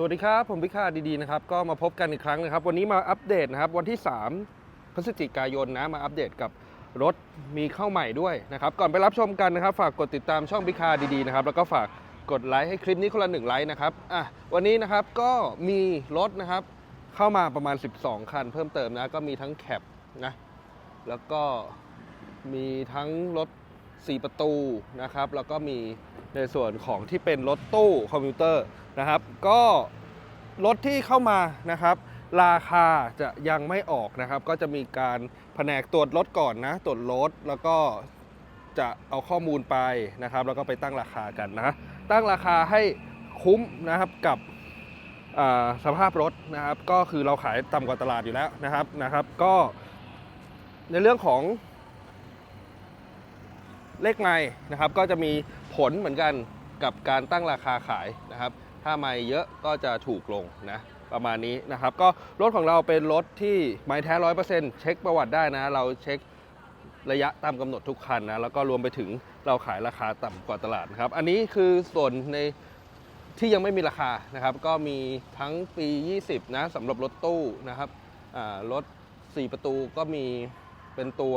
สวัสดีครับ ผมพิคาดีๆนะครับ ก็มาพบกันอีกครั้งนะครับ วันนี้มาอัปเดตนะครับ วันที่ 3 พฤศจิกายนนะ มาอัปเดตกับรถมีเข้าใหม่ด้วยนะครับ ก่อนไปรับชมกันนะครับ ฝากกดติดตามช่องพิคาดีๆนะครับ แล้วก็ฝากกดไลค์ให้คลิปนี้คนละหนึ่งไลค์นะครับ อะ วันนี้นะครับก็มีรถนะครับ เข้ามาประมาณ 12 คัน เพิ่มเติมนะ ก็มีทั้งแคปนะ แล้วก็มีทั้งรถ 4 ประตูนะครับ แล้วก็มี ในส่วนของที่เป็นรถตู้คอมพิวเตอร์นะครับ ก็รถที่เข้ามานะครับ ราคาจะยังไม่ออกนะครับ ก็จะมีการแผนกตรวจรถก่อนนะ ตรวจรถแล้วก็จะเอาข้อมูลไปนะครับ แล้วก็ไปตั้งราคากันนะ ตั้งราคาให้คุ้มนะครับกับสภาพรถนะครับ ก็คือเราขายต่ำกว่าตลาดอยู่แล้วนะครับนะครับ ก็ในเรื่องของเลขไม้นะครับ ก็จะมี ผลเหมือนกันกับการตั้งราคาขายนะครับ ถ้าไม้เยอะก็จะถูกลงนะประมาณนี้นะครับ ก็รถของเราเป็นรถที่ไม้แท้ร้อยเปอร์เซ็นต์เช็คประวัติได้นะ เราเช็คระยะตามกำหนดทุกคันนะ แล้วก็รวมไปถึงเราขายราคาต่ำกว่าตลาดนะครับ อันนี้คือส่วนในที่ยังไม่มีราคานะครับ ก็มีทั้งปี 20 นะสำหรับรถตู้นะครับรถ 4 ประตูก็มีเป็นตัว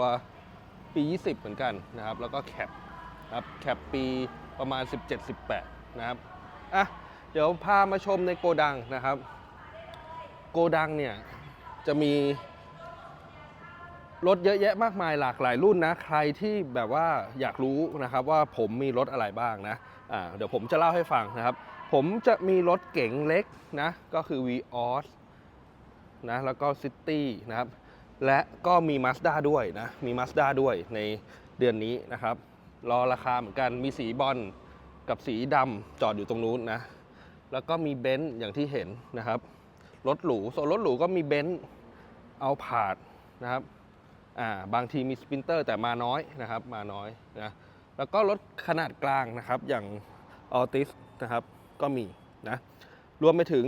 ปี 20 เหมือนกันนะครับ แล้วก็แคปครับแคปปี ประมาณ 17-18 นะครับอะเดี๋ยวพามาชมในโกดังนะครับ โกดังเนี่ยจะมีรถเยอะแยะมากมายหลากหลายรุ่นนะ ใครที่แบบว่าอยากรู้นะครับว่าผมมีรถอะไรบ้างนะอ่าเดี๋ยวผมจะเล่าให้ฟังนะครับ ผมจะมีรถเก๋งเล็กนะ ก็คือ Vios นะแล้วก็ City นะครับ และก็มี Mazda ด้วยนะ มี Mazda ด้วยในเดือนนี้นะครับ รอราคาเหมือนกันมีสีบอลกับสีดำจอดอยู่ตรงนู้นนะ แล้วก็มีเบนซ์อย่างที่เห็นนะครับ รถหรูส่วนรถหรูก็มีเบนซ์เอาผาดนะครับอ่าบางทีมีสปินเตอร์แต่มาน้อยนะครับมาน้อยนะแล้วก็รถขนาดกลางนะครับอย่างออติสนะครับก็มีนะรวมไปถึง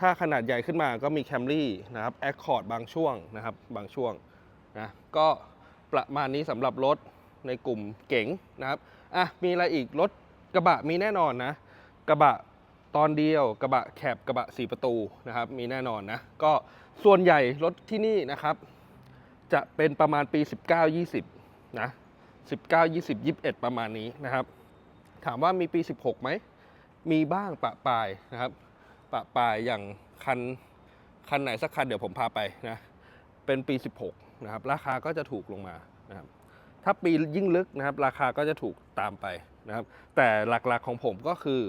ถ้าขนาดใหญ่ขึ้นมาก็มี Camry นะครับ Accord บางช่วงนะครับบางช่วงนะก็ประมาณนี้สำหรับรถ ในกลุ่มเก๋งนะครับอะมีอะไรอีกรถกระบะมีแน่นอนนะ กระบะตอนเดียวกระบะแคบกระบะ 4 ประตูนะครับ มีแน่นอนนะ ก็ส่วนใหญ่รถที่นี่นะครับ จะเป็นประมาณปี 19-20 นะ 19-20 21 ประมาณนี้นะครับ ถามว่ามีปี 16 ไหม มีบ้างปะปลายนะครับ ปะปลายอย่างคันคันไหนสักคันเดี๋ยวผมพาไปนะ เป็นปี 16 นะครับ ราคาก็จะถูกลงมานะครับ ถ้าปียิ่งลึกนะครับ ราคาก็จะถูกตามไปนะครับ แต่หลักๆของผมก็คือ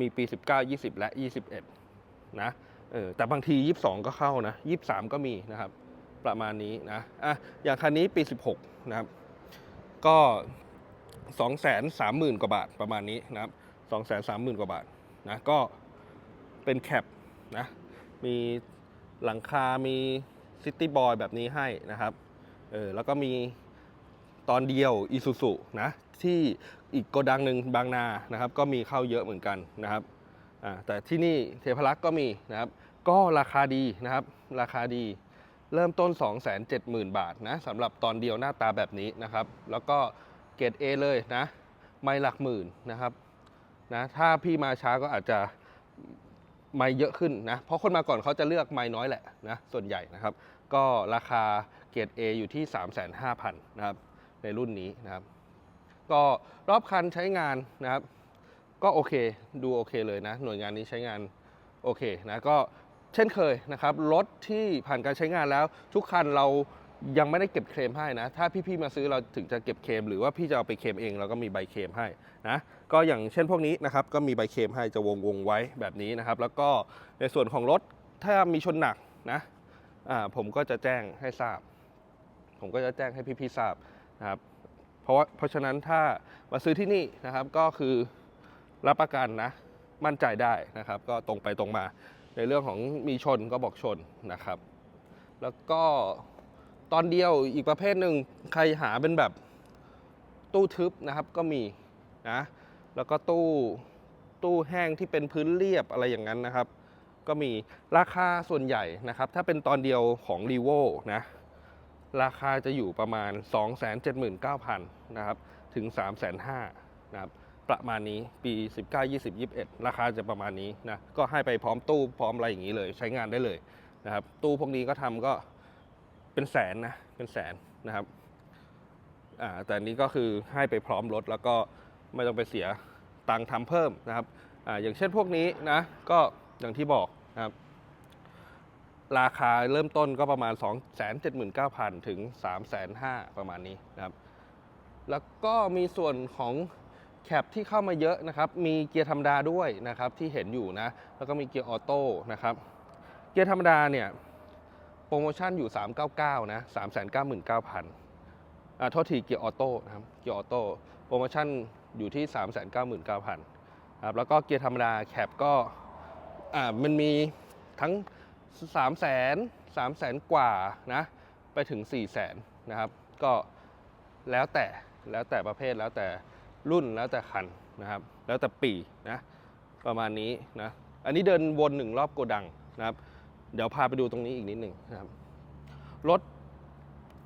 มีปี 19 20 และ 21 นะเออแต่บางที 22 ก็เข้านะ 23 ก็มีนะครับ ประมาณนี้นะอะอย่างคันนี้ปี 16 นะครับ ก็ 230,000 กว่าบาทประมาณนี้นะครับ 230,000 กว่าบาทนะ ก็เป็นแคปนะ มีหลังคา มีซิตี้บอยแบบนี้ให้นะครับ เออแล้วก็มี ตอนเดียวอีซูซุนะที่อีกโกดังหนึ่งบางนานะครับ ก็มีเข้าเยอะเหมือนกันนะครับแต่ที่นี่เทพรักษ์ก็มีนะครับ ก็ราคาดีนะครับ ราคาดีเริ่มต้น 270,000 บาทนะสำหรับตอนเดียวหน้าตาแบบนี้นะครับ แล้วก็เกรด A เลยนะ ไม่หลักหมื่นนะครับนะถ้าพี่มาช้าก็อาจจะไม่เยอะขึ้นนะ เพราะคนมาก่อนเขาจะเลือกไม่น้อยแหละนะส่วนใหญ่นะครับ ก็ราคาเกรด A อยู่ที่ 3,500 0นะครับ ในรุ่นนี้นะครับ ก็รอบคันใช้งานนะครับ ก็โอเคดูโอเคเลยนะ หน่วยงานนี้ใช้งานโอเคนะก็เช่นเคยนะครับรถที่ผ่านการใช้งานแล้ว ทุกคันเรายังไม่ได้เก็บเคลมให้นะ ถ้าพี่ๆมาซื้อเราถึงจะเก็บเคลมหรือว่าพี่จะเอาไปเคลมเองเราก็มีใบเคลมให้นะก็อย่างเช่นพวกนี้นะครับก็มีใบเคลมให้จะวงวงๆไว้แบบนี้นะครับ แล้วก็ในส่วนของรถถ้ามีชนหนักนะผมก็จะแจ้งให้ทราบ ผมก็จะแจ้งให้พี่ๆทราบ นะครับเพราะว่าเพราะฉะนั้นถ้ามาซื้อที่นี่นะครับก็คือรับประกันนะมั่นใจได้นะครับ ก็ตรงไปตรงมา ในเรื่องของมีชนก็บอกชนนะครับ แล้วก็ตอนเดียวอีกประเภทหนึ่งใครหาเป็นแบบตู้ทึบนะครับก็มีนะแล้วก็ตู้ตู้แห้งที่เป็นพื้นเรียบอะไรอย่างนั้นนะครับ ก็มีราคาส่วนใหญ่นะครับ ถ้าเป็นตอนเดียวของ r e v o นะ ราคาจะอยู่ประมาณ 279,000นะครับถึง 3,500,000นะครับประมาณนี้ปี 19 20 21 ราคาจะประมาณนี้นะก็ให้ไปพร้อมตู้พร้อมอะไรอย่างนี้เลยใช้งานได้เลยนะครับตู้พวกนี้ก็ทำก็เป็นแสนนะเป็นแสนนะครับอ่าแต่นนี้ก็คือให้ไปพร้อมรถแล้วก็ไม่ต้องไปเสียตังค์ทำเพิ่มนะครับอ่าอย่างเช่นพวกนี้นะก็อย่างที่บอกนะครับ ราคาเริ่มต้นก็ประมาณ 279,000 ถึง 305,000 ประมาณนี้นะครับ แล้วก็มีส่วนของแคปที่เข้ามาเยอะนะครับ มีเกียร์ธรรมดาด้วยนะครับที่เห็นอยู่นะ แล้วก็มีเกียร์ออโต้นะครับ เกียร์ธรรมดาเนี่ยโปรโมชั่นอยู่ 399 นะ 399,000อ่าโทษทีเกียร์ออโต้นะครับ เกียร์ออโต้โปรโมชั่นอยู่ที่ 399,000ครับ แล้วก็เกียร์ธรรมดาแคปก็อ่ามันมีทั้ง 3 0 0 0 0 0 3 0 0 0 0กว่านะไปถึง4 0 0 0 0 0นะครับ ก็แล้วแต่แล้วแต่ประเภทแล้วแต่รุ่นแล้วแต่คันนะครับ แล้วแต่ปีนะประมาณนี้นะอันนี้เดินวนหนึ่งรอบโกดังนะครับ เดี๋ยวพาไปดูตรงนี้อีกนิดหนึ่งนะครับรถ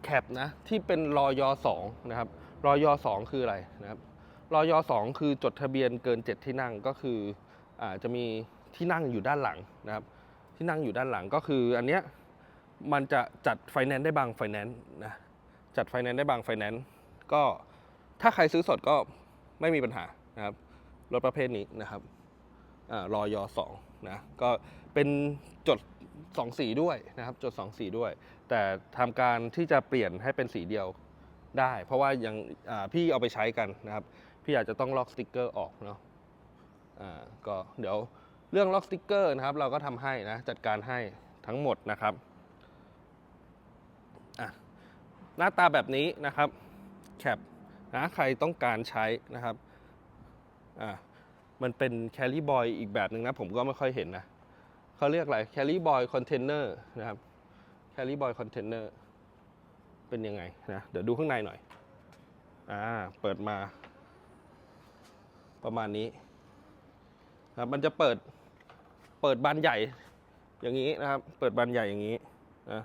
แคปนะที่เป็นรอยสองนะครับรอยสองคืออะไรนะครับรอยสองคือจดทะเบียนเกิน 7 ที่นั่งก็คืออาจะมีที่นั่งอยู่ด้านหลังนะครับ ที่นั่งอยู่ด้านหลังก็คืออันเนี้ยมันจะจัดไฟแนนซ์ได้บางไฟแนนซ์นะจัดไฟแนนซ์ได้บางไฟแนนซ์ก็ถ้าใครซื้อสดก็ไม่มีปัญหานะครับรถประเภทนี้นะครับอารอยสองนะก็เป็นจดสองสีด้วยนะครับจดสองสีด้วย แต่ทำการที่จะเปลี่ยนให้เป็นสีเดียวได้ เพราะว่ายังอ่าพี่เอาไปใช้กันนะครับ พี่อาจจะต้องลอกสติกเกอร์ออกเนาะอ่าก็เดี๋ยว เรื่องล็อกสติ๊กเกอร์นะครับ เราก็ทำให้นะจัดการให้ทั้งหมดนะครับหน้าตาแบบนี้นะครับแคปนะใครต้องการใช้นะครับอะมันเป็นแคลรี่บอยอีกแบบหนึ่งนะ ผมก็ไม่ค่อยเห็นนะเขาเรียกอะไรแคลรี่บอยคอนเทนเนอร์นะครับแคลรี่บอยคอนเทนเนอร์เป็นยังไงนะเดี๋ยวดูข้างในหน่อยอ่าเปิดมา ประมาณนี้ครับมันจะเปิด เปิดบานใหญ่อย่างนี้นะครับ เปิดบานใหญ่อย่างนี้นะ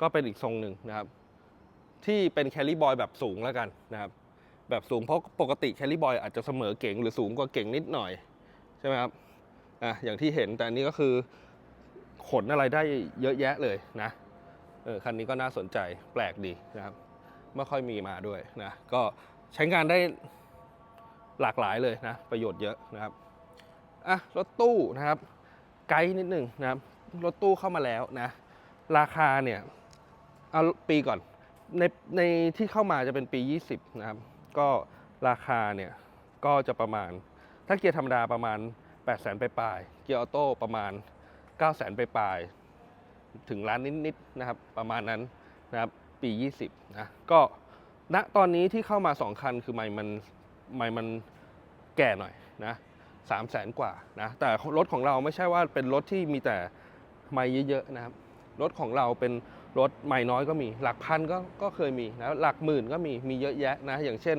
ก็เป็นอีกทรงหนึ่งนะครับ ที่เป็นแคลรี่บอยแบบสูงแล้วกันนะครับ แบบสูงเพราะปกติแคลรี่บอยอาจจะเสมอเก่งหรือสูงกว่าเก่งนิดหน่อยใช่ไหมครับอะอย่างที่เห็นแต่อันนี้ก็คือขนอะไรได้เยอะแยะเลยนะเออคันนี้ก็น่าสนใจแปลกดีนะครับ ไม่ค่อยมีมาด้วยนะ ก็ใช้งานได้หลากหลายเลยนะ ประโยชน์เยอะนะครับ อะรถตู้นะครับ ไกด์นิดหนึ่งนะครับ รถตู้เข้ามาแล้วนะ ราคาเนี่ยเอาปีก่อน ในในที่เข้ามาจะเป็นปี 20 นะครับ ก็ราคาเนี่ยก็จะประมาณ ถ้าเกียร์ธรรมดาประมาณ 8 0 0 0 0 0ไปปลายๆเกียร์ออโต้ประมาณ 9 0 0 0 0 0ไปปลายๆถึงล้านนิดๆนะครับ ประมาณนั้นนะครับปี 20 นะ ก็ณตอนนี้ที่เข้ามา 2 คันคือไม่มันไม่มันแก่หน่อยนะ สามแสนกว่านะแต่รถของเราไม่ใช่ว่าเป็นรถที่มีแต่ไม่เยอะๆนะครับ รถของเราเป็นรถไม่น้อยก็มี หลักพันก็ก็เคยมีนะหลักหมื่นก็มีมีเยอะแยะนะอย่างเช่น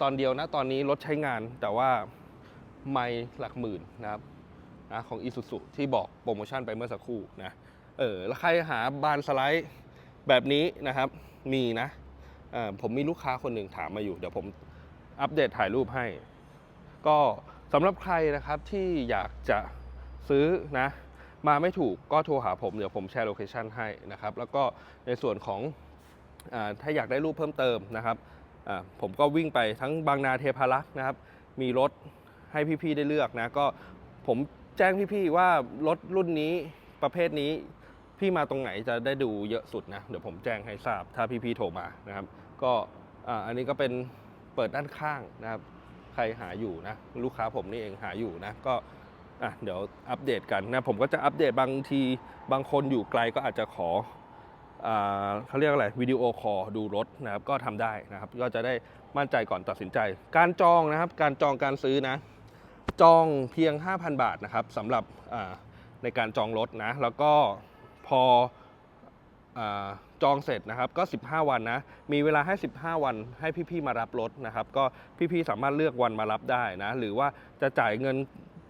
ตอนเดียวนะตอนนี้รถใช้งานแต่ว่าไม่หลักหมื่นนะครับนะของ i s u z u ที่บอกโปรโมชั่นไปเมื่อสักครู่นะเออแล้วใครหาบานสไลด์แบบนี้นะครับมีนะผมมีลูกค้าคนหนึ่งถามมาอยู่ เดี๋ยวผมอัปเดตถ่ายรูปให้ ก็ สำหรับใครนะครับที่อยากจะซื้อนะมาไม่ถูกก็โทรหาผม เดี๋ยวผมแชร์โลเคชันให้นะครับ แล้วก็ในส่วนของอถ้าอยากได้รูปเพิ่มเติมนะครับผมก็วิ่งไปทั้งบางนาเทพารักษ์นะครับ มีรถให้พี่ๆได้เลือกนะ ก็ผมแจ้งพี่ๆว่ารถรุ่นนี้ประเภทนี้พี่มาตรงไหนจะได้ดูเยอะสุดนะ เดี๋ยวผมแจ้งให้ทราบถ้าพี่ๆโทรมานะครับ ก็อันนี้ก็เป็นเปิดด้านข้างนะครับ ใครหาอยู่นะ ลูกค้าผมนี่เองหาอยู่นะ ก็อะเดี๋ยวอัปเดตกันนะผมก็จะอัปเดตบางทีบางคนอยู่ไกลก็อาจจะขออ่าเขาเรียกอะไรวิดีโอคอลดูรถนะครับก็ทำได้นะครับ ก็จะได้มั่นใจก่อนตัดสินใจ การจองนะครับ การจองการซื้อนะ จองเพียง 5,000 บาทนะครับสำหรับในการจองรถนะ แล้วก็พอ จองเสร็จนะครับก็ 15 วันนะ มีเวลาให้ 15 วันให้พี่ๆมารับรถนะครับ ก็พี่ๆสามารถเลือกวันมารับได้นะ หรือว่าจะจ่ายเงิน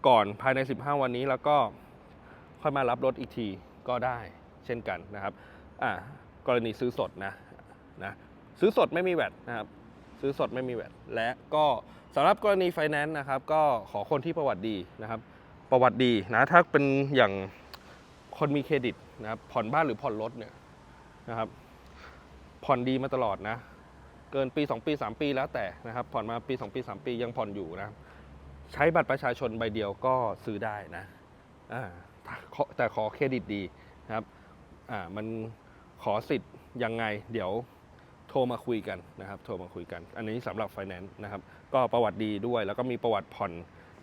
ก่อนภายใน 15 วันนี้แล้วก็ค่อยมารับรถอีกทีก็ได้เช่นกันนะครับอ่ากรณีซื้อสดนะนะซื้อสดไม่มีแวดนะครับ ซื้อสดไม่มีแวดและก็สำหรับกรณีไฟแนนซ์นะครับ ก็ขอคนที่ประวัติดีนะครับ ประวัติดีนะถ้าเป็นอย่างคนมีเครดิตนะครับผ่อนบ้านหรือผ่อนรถเนี่ย นะครับ ผ่อนดีมาตลอดนะ เกินปี 2 ปี 3 ปีแล้วแต่นะครับ ผ่อนมาปี 2 ปี 3 ปียังผ่อนอยู่นะ ใช้บัตรประชาชนใบเดียวก็ซื้อได้นะแต่ขอเครดิตดีนะครับมันขอสิทธิ์ยังไง เดี๋ยวโทรมาคุยกันนะครับ โทรมาคุยกัน อันนี้สำหรับไฟแนนซ์นะครับ ก็ประวัติดีด้วย แล้วก็มีประวัติผ่อน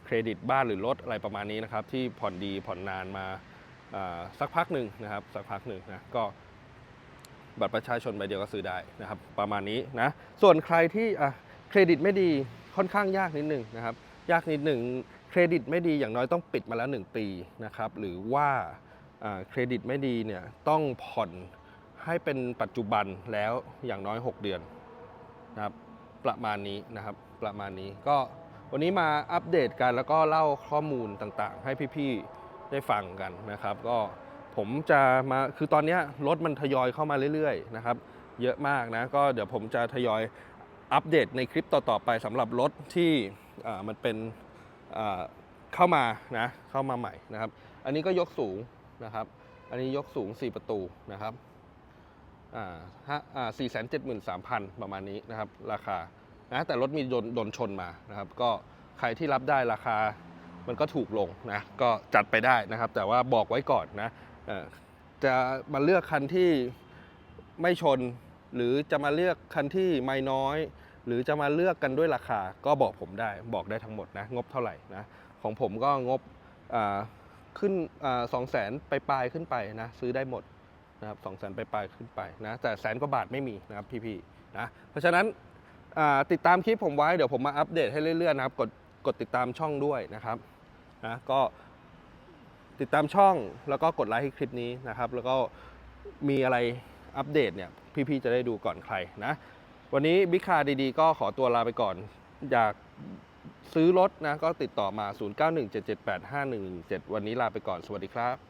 เครดิตบ้านหรือรถอะไรประมาณนี้นะครับ ที่ผ่อนดีผ่อนนานมาสักพักหนึ่งนะครับ สักพักหนึ่งนะก็ บัตรประชาชนใบเดียวก็ซื้อได้นะครับประมาณนี้นะส่วนใครที่เครดิตไม่ดีค่อนข้างยากนิดหนึ่งนะครับยากนิดหนึ่งเครดิตไม่ดีอย่างน้อยต้องปิดมาแล้ว 1 ปีนะครับหรือว่าอ่าเครดิตไม่ดีเนี่ยต้องผ่อนให้เป็นปัจจุบันแล้วอย่างน้อย 6 เดือนนะครับประมาณนี้นะครับประมาณนี้ก็วันนี้มาอัปเดตกันแล้วก็เล่าข้อมูลต่างๆ ให้พี่ๆได้ฟังกันนะครับ ก็ ผมจะมาคือตอนนี้รถมันทยอยเข้ามาเรื่อยๆนะครับเยอะมากนะก็เดี๋ยวผมจะทยอยอัปเดตในคลิปต่อๆไปสำหรับรถที่มันเป็นเข้ามานะเข้ามาใหม่นะครับ อันนี้ก็ยกสูงนะครับ อันนี้ยกสูง 4 ประตูนะครับอ่าสี่แสนเจ็ดหมื่นสามพันประมาณนี้นะครับ ราคานะแต่รถมีโดนโดนชนมานะครับ ก็ใครที่รับได้ราคามันก็ถูกลงนะก็จัดไปได้นะครับ แต่ว่าบอกไว้ก่อนนะ จะมาเลือกคันที่ไม่ชน หรือจะมาเลือกคันที่ไม่น้อย หรือจะมาเลือกกันด้วยราคา ก็บอกผมได้บอกได้ทั้งหมดนะงบเท่าไหร่นะของผมก็งบขึ้นสองแสนไปปลายขึ้นไปนะซื้อได้หมดนะครับสองแสนไปปลายขึ้นไปนะแต่แสนกว่าบาทไม่มีนะครับพี่ๆนะเพราะฉะนั้นติดตามคลิปผมไว้เดี๋ยวผมมาอัปเดตให้เรื่อยๆนะครับกดกดติดตามช่องด้วยนะครับนะก็ ติดตามช่องแล้วก็กดไลค์ให้คลิปนี้นะครับ แล้วก็มีอะไรอัปเดตเนี่ยพี่ๆจะได้ดูก่อนใครนะ วันนี้บิ๊กคาดีๆ ก็ขอตัวลาไปก่อน อยากซื้อรถนะก็ติดต่อมา 0917785117 วันนี้ลาไปก่อนสวัสดีครับ